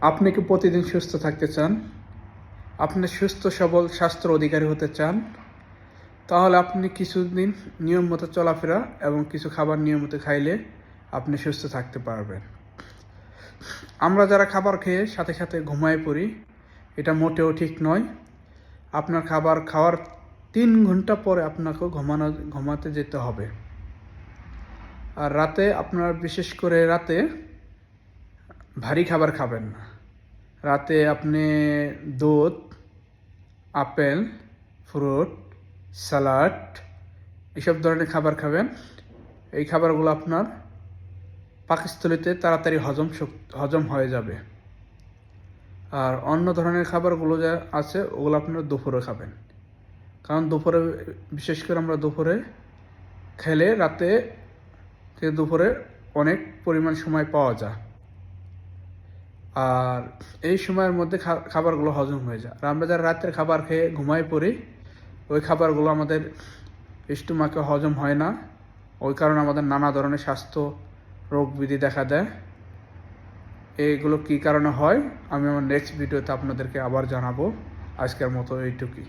আপনি কি প্রতিদিন সুস্থ থাকতে চান? আপনি সুস্থ, সবল, স্বাস্থ্যের অধিকারী হতে চান? তাহলে আপনি কিছুদিন নিয়ম মতো চলাফেরা এবং কিছু খাবার নিয়মিত খাইলে আপনি সুস্থ থাকতে পারবেন। আমরা যারা খাবার খেয়ে সাথে সাথে ঘুমায় পড়ি, এটা মোটেও ঠিক নয়। আপনার খাবার খাওয়ার তিন ঘণ্টা পরে আপনাকে ঘুমানো, ঘুমাতে যেতে হবে। আর রাতে আপনার, বিশেষ করে রাতে ভারী খাবার খাবেন না। রাতে আপনি দুধ, আপেল, ফ্রুট, স্যালাড এসব ধরনের খাবার খাবেন। এই খাবারগুলো আপনার পাকস্থলিতে তাড়াতাড়ি হজম হজম হয়ে যাবে। আর অন্য ধরনের খাবারগুলো যা আছে, ওগুলো আপনারা দুপুরে খাবেন। কারণ দুপুরে, বিশেষ করে আমরা দুপুরে খেলে রাতে থেকে দুপুরে অনেক পরিমাণ সময় পাওয়া যায়। আর এই সময়ের মধ্যে খাবারগুলো হজম হয়ে যায়। আর আমরা যারা রাতের খাবার খেয়ে ঘুমাই পড়ি, ওই খাবারগুলো আমাদের স্টোমাকে হজম হয় না। ওই কারণে আমাদের নানা ধরনের স্বাস্থ্য রোগ বিধি দেখা দেয়। এইগুলো কি কারণে হয়? আমি আমার নেক্সট ভিডিওতে আপনাদেরকে আবার জানাব। আজকের মতো এইটুকুই।